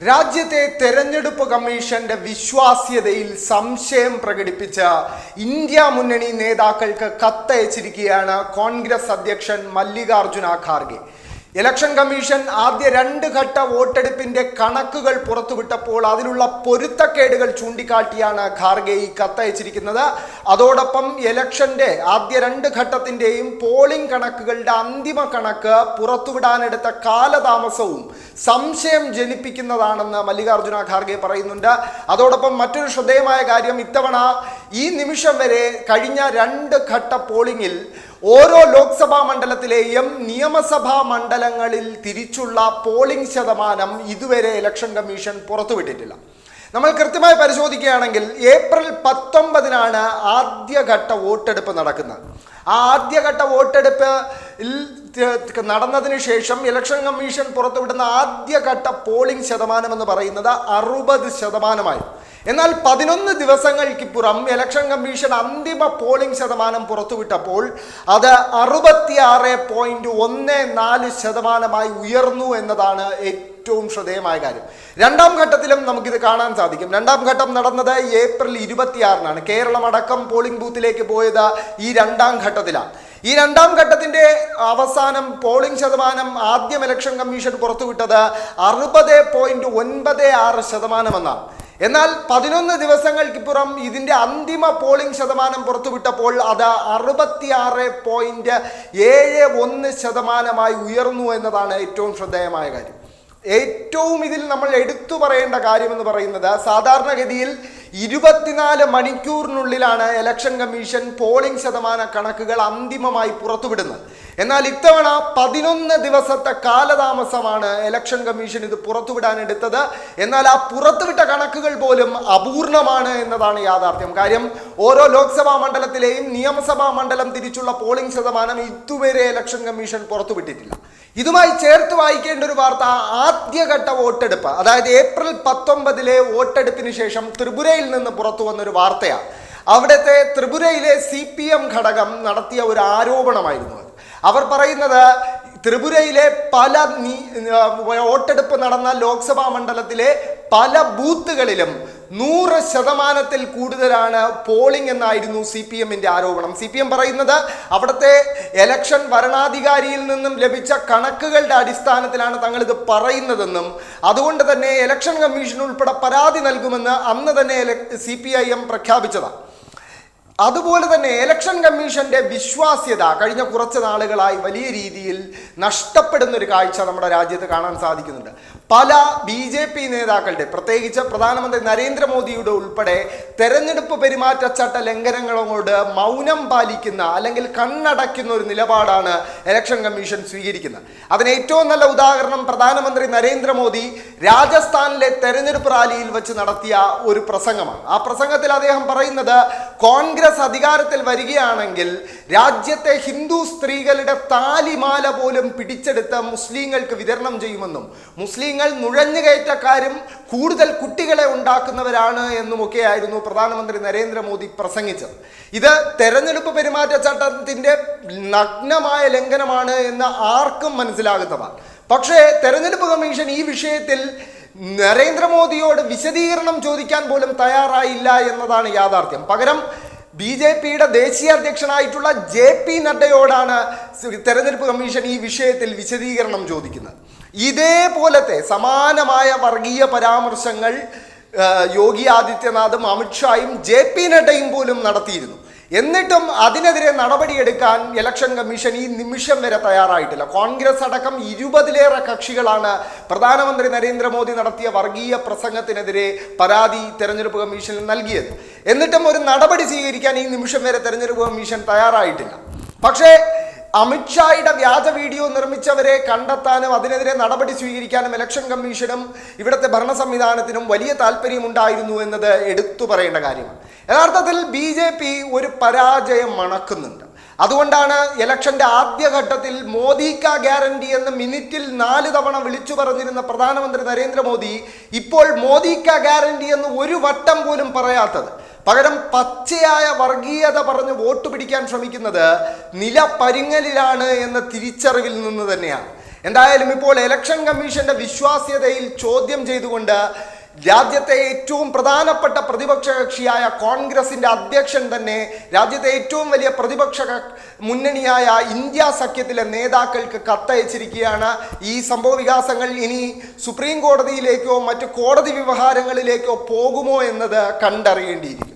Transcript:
രാജ്യത്തെ തെരഞ്ഞെടുപ്പ് കമ്മീഷന്റെ വിശ്വാസ്യതയിൽ സംശയം പ്രകടിപ്പിച്ച ഇന്ത്യ മുന്നണി നേതാക്കൾക്ക് കത്തയച്ചിരിക്കുകയാണ് കോൺഗ്രസ് അധ്യക്ഷൻ മല്ലികാർജുന ഖാർഗെ. ഇലക്ഷൻ കമ്മീഷൻ ആദ്യ രണ്ട് ഘട്ട വോട്ടെടുപ്പിന്റെ കണക്കുകൾ പുറത്തുവിട്ടപ്പോൾ അതിലുള്ള പൊരുത്തക്കേടുകൾ ചൂണ്ടിക്കാട്ടിയാണ് ഖാർഗെ ഈ കത്തയച്ചിരിക്കുന്നത്. അതോടൊപ്പം ഇലക്ഷന്റെ ആദ്യ രണ്ട് ഘട്ടത്തിന്റെയും പോളിംഗ് കണക്കുകളുടെ അന്തിമ കണക്ക് പുറത്തുവിടാനെടുത്ത കാലതാമസവും സംശയം ജനിപ്പിക്കുന്നതാണെന്ന് മല്ലികാർജുന ഖാർഗെ പറയുന്നുണ്ട്. അതോടൊപ്പം മറ്റൊരു ശ്രദ്ധേയമായ കാര്യം ഇത്തവണ ഈ നിമിഷം വരെ കഴിഞ്ഞ രണ്ട് ഘട്ട പോളിംഗിൽ ഓരോ ലോക്സഭാ മണ്ഡലത്തിലെയും നിയമസഭാ മണ്ഡലങ്ങളിൽ തിരിച്ചുള്ള പോളിംഗ് ശതമാനം ഇതുവരെ ഇലക്ഷൻ കമ്മീഷൻ പുറത്തുവിട്ടിട്ടില്ല. നമ്മൾ കൃത്യമായി പരിശോധിക്കുകയാണെങ്കിൽ ഏപ്രിൽ പത്തൊമ്പതിനാണ് ആദ്യഘട്ട വോട്ടെടുപ്പ് നടക്കുന്നത്. ആ ആദ്യഘട്ട വോട്ടെടുപ്പ് നടന്നതിന് ശേഷം ഇലക്ഷൻ കമ്മീഷൻ പുറത്തുവിടുന്ന ആദ്യഘട്ട പോളിംഗ് ശതമാനം എന്ന് പറയുന്നത് അറുപത് ശതമാനമായി. എന്നാൽ പതിനൊന്ന് ദിവസങ്ങൾക്കിപ്പുറം ഇലക്ഷൻ കമ്മീഷൻ അന്തിമ പോളിംഗ് ശതമാനം പുറത്തുവിട്ടപ്പോൾ അത് അറുപത്തിയാറ് പോയിന്റ് ഒന്ന് നാല് ശതമാനമായി ഉയർന്നു എന്നതാണ് ഏറ്റവും ശ്രദ്ധേയമായ കാര്യം. രണ്ടാം ഘട്ടത്തിലും നമുക്കിത് കാണാൻ സാധിക്കും. രണ്ടാം ഘട്ടം നടന്നത് ഏപ്രിൽ ഇരുപത്തിയാറിനാണ്. കേരളം അടക്കം പോളിംഗ് ബൂത്തിലേക്ക് പോയത് ഈ രണ്ടാം ഘട്ടത്തിലാണ്. ഈ രണ്ടാം ഘട്ടത്തിന്റെ അവസാനം പോളിംഗ് ശതമാനം ആദ്യം ഇലക്ഷൻ കമ്മീഷൻ പുറത്തുവിട്ടത് അറുപത് പോയിന്റ് ഒൻപത് ആറ് ശതമാനമെന്നാണ് എന്നാൽ പതിനൊന്ന് ദിവസങ്ങൾക്കിപ്പുറം ഇതിന്റെ അന്തിമ പോളിംഗ് ശതമാനം പുറത്തുവിട്ടപ്പോൾ അത് അറുപത്തിയാറ് പോയിന്റ് ഏഴ് ഒന്ന് ശതമാനമായി ഉയർന്നു എന്നതാണ് ഏറ്റവും ശ്രദ്ധേയമായ കാര്യം. ഏറ്റവും ഇതിൽ നമ്മൾ എടുത്തു പറയേണ്ട കാര്യമെന്ന് പറയുന്നത് സാധാരണഗതിയിൽ ഇരുപത്തിനാല് മണിക്കൂറിനുള്ളിലാണ് ഇലക്ഷൻ കമ്മീഷൻ പോളിംഗ് ശതമാന കണക്കുകൾ അന്തിമമായി പുറത്തുവിടുന്നത്. എന്നാൽ ഇത്തവണ പതിനൊന്ന് ദിവസത്തെ കാലതാമസമാണ് ഇലക്ഷൻ കമ്മീഷൻ ഇത് പുറത്തുവിടാൻ എടുത്തത്. എന്നാൽ ആ പുറത്തുവിട്ട കണക്കുകൾ പോലും അപൂർണമാണ് എന്നതാണ് യാഥാർത്ഥ്യം. കാര്യം ഓരോ ലോക്സഭാ മണ്ഡലത്തിലെയും നിയമസഭാ മണ്ഡലം തിരിച്ചുള്ള പോളിംഗ് ശതമാനം ഇതുവരെ ഇലക്ഷൻ കമ്മീഷൻ പുറത്തുവിട്ടിട്ടില്ല. ഇതുമായി ചേർത്ത് വായിക്കേണ്ട ഒരു വാർത്ത ആദ്യഘട്ട വോട്ടെടുപ്പ് അതായത് ഏപ്രിൽ പത്തൊമ്പതിലെ വോട്ടെടുപ്പിന് ശേഷം ത്രിപുരയിൽ നിന്ന് പുറത്തു വന്നൊരു വാർത്തയാണ്. അവിടുത്തെ ത്രിപുരയിലെ സി പി എം ഘടകം നടത്തിയ ഒരു ആരോപണമായിരുന്നു അത്. അവർ പറയുന്നത് ത്രിപുരയിലെ പല വോട്ടെടുപ്പ് നടന്ന ലോക്സഭാ മണ്ഡലത്തിലെ പല ബൂത്തുകളിലും നൂറ് ശതമാനത്തിൽ കൂടുതലാണ് പോളിംഗ് എന്നായിരുന്നു സി പി എമ്മിന്റെ ആരോപണം. സി പി എം പറയുന്നത് അവിടുത്തെ എലക്ഷൻ വരണാധികാരിയിൽ നിന്നും ലഭിച്ച കണക്കുകളുടെ അടിസ്ഥാനത്തിലാണ് തങ്ങളിത് പറയുന്നതെന്നും അതുകൊണ്ട് തന്നെ എലക്ഷൻ കമ്മീഷൻ ഉൾപ്പെടെ പരാതി നൽകുമെന്ന് അന്ന് തന്നെ സി പി ഐ എം പ്രഖ്യാപിച്ചതാണ് അതുപോലെ തന്നെ ഇലക്ഷൻ കമ്മീഷന്റെ വിശ്വാസ്യത കഴിഞ്ഞ കുറച്ച് നാളുകളായി വലിയ രീതിയിൽ നഷ്ടപ്പെടുന്ന ഒരു കാഴ്ച നമ്മുടെ രാജ്യത്ത് കാണാൻ സാധിക്കുന്നുണ്ട്. പല ബി ജെ പി നേതാക്കളുടെ പ്രത്യേകിച്ച് പ്രധാനമന്ത്രി നരേന്ദ്രമോദിയുടെ ഉൾപ്പെടെ തെരഞ്ഞെടുപ്പ് പെരുമാറ്റച്ചട്ട ലംഘനങ്ങളോട് മൗനം പാലിക്കുന്ന അല്ലെങ്കിൽ കണ്ണടയ്ക്കുന്ന ഒരു നിലപാടാണ് ഇലക്ഷൻ കമ്മീഷൻ സ്വീകരിക്കുന്നത്. അതിന് ഏറ്റവും നല്ല ഉദാഹരണം പ്രധാനമന്ത്രി നരേന്ദ്രമോദി രാജസ്ഥാനിലെ തെരഞ്ഞെടുപ്പ് റാലിയിൽ വെച്ച് നടത്തിയ ഒരു പ്രസംഗമാണ്. ആ പ്രസംഗത്തിൽ അദ്ദേഹം പറയുന്നത് കോൺഗ്രസ് അധികാരത്തിൽ വരികയാണെങ്കിൽ രാജ്യത്തെ ഹിന്ദു സ്ത്രീകളുടെ താലിമാല പോലും പിടിച്ചെടുത്ത് മുസ്ലിങ്ങൾക്ക് വിതരണം ചെയ്യുമെന്നും മുസ്ലിങ്ങൾ നുഴഞ്ഞുകയറ്റക്കാരും കൂടുതൽ കുട്ടികളെ ഉണ്ടാക്കുന്നവരാണ് എന്നുമൊക്കെയായിരുന്നു പ്രധാനമന്ത്രി നരേന്ദ്രമോദി പ്രസംഗിച്ചത്. ഇത് തെരഞ്ഞെടുപ്പ് പെരുമാറ്റച്ചട്ടത്തിന്റെ നഗ്നമായ ലംഘനമാണ് എന്ന് ആർക്കും മനസ്സിലാകുന്നതാണ് പക്ഷേ തെരഞ്ഞെടുപ്പ് കമ്മീഷൻ ഈ വിഷയത്തിൽ നരേന്ദ്രമോദിയോട് വിശദീകരണം ചോദിക്കാൻ പോലും തയ്യാറായില്ല എന്നതാണ് യാഥാർത്ഥ്യം. പകരം ബി ജെ പിയുടെ ദേശീയ അധ്യക്ഷനായിട്ടുള്ള ജെ പി നഡ്ഡയോടാണ് തെരഞ്ഞെടുപ്പ് കമ്മീഷൻ ഈ വിഷയത്തിൽ വിശദീകരണം ചോദിക്കുന്നത്. ഇതേപോലത്തെ സമാനമായ വർഗീയ പരാമർശങ്ങൾ യോഗി ആദിത്യനാഥും അമിത്ഷായും ജെ പി നഡ്ഡയും പോലും നടത്തിയിരുന്നു. എന്നിട്ടും അതിനെതിരെ നടപടിയെടുക്കാൻ ഇലക്ഷൻ കമ്മീഷൻ ഈ നിമിഷം വരെ തയ്യാറായിട്ടില്ല. കോൺഗ്രസ് അടക്കം ഇരുപതിലേറെ കക്ഷികളാണ് പ്രധാനമന്ത്രി നരേന്ദ്രമോദി നടത്തിയ വർഗീയ പ്രസംഗത്തിനെതിരെ പരാതി തെരഞ്ഞെടുപ്പ് കമ്മീഷനിൽ നൽകിയത്. എന്നിട്ടും ഒരു നടപടി സ്വീകരിക്കാൻ ഈ നിമിഷം വരെ തെരഞ്ഞെടുപ്പ് കമ്മീഷൻ തയ്യാറായിട്ടില്ല. പക്ഷേ അമിത്ഷായുടെ വ്യാജ വീഡിയോ നിർമ്മിച്ചവരെ കണ്ടെത്താനും അതിനെതിരെ നടപടി സ്വീകരിക്കാനും ഇലക്ഷൻ കമ്മീഷനും ഇവിടുത്തെ ഭരണ സംവിധാനത്തിനും വലിയ താല്പര്യമുണ്ടായിരുന്നു എന്നത് എടുത്തു പറയേണ്ട കാര്യമാണ്. യഥാർത്ഥത്തിൽ ബി ജെ പി ഒരു പരാജയം മണക്കുന്നുണ്ട്. അതുകൊണ്ടാണ് ഇലക്ഷന്റെ ആദ്യഘട്ടത്തിൽ മോദി കാ ഗ്യാരണ്ടി എന്ന് മിനിറ്റിൽ നാല് തവണ വിളിച്ചു പറഞ്ഞിരുന്ന പ്രധാനമന്ത്രി നരേന്ദ്രമോദി ഇപ്പോൾ മോദി കാ ഗ്യാരണ്ടി എന്ന് ഒരു വട്ടം പോലും പറയാത്തത്. പകരം പച്ചയായ വർഗീയത പറഞ്ഞ് വോട്ട് പിടിക്കാൻ ശ്രമിക്കുന്നത് നില പരിങ്ങലിലാണ് എന്ന തിരിച്ചറിവിൽ നിന്ന് തന്നെയാണ്. എന്തായാലും ഇപ്പോൾ ഇലക്ഷൻ കമ്മീഷന്റെ വിശ്വാസ്യതയിൽ ചോദ്യം ചെയ്തുകൊണ്ട് രാജ്യത്തെ ഏറ്റവും പ്രധാനപ്പെട്ട പ്രതിപക്ഷ കക്ഷിയായ കോൺഗ്രസിന്റെ അധ്യക്ഷൻ തന്നെ രാജ്യത്തെ ഏറ്റവും വലിയ പ്രതിപക്ഷ മുന്നണിയായ ഇന്ത്യ സഖ്യത്തിലെ നേതാക്കൾക്ക് കത്തയച്ചിരിക്കുകയാണ്. ഈ സംഭവ വികാസങ്ങൾ ഇനി സുപ്രീം കോടതിയിലേക്കോ മറ്റ് കോടതി വ്യവഹാരങ്ങളിലേക്കോ പോകുമോ എന്നത് കണ്ടറിയേണ്ടിയിരിക്കും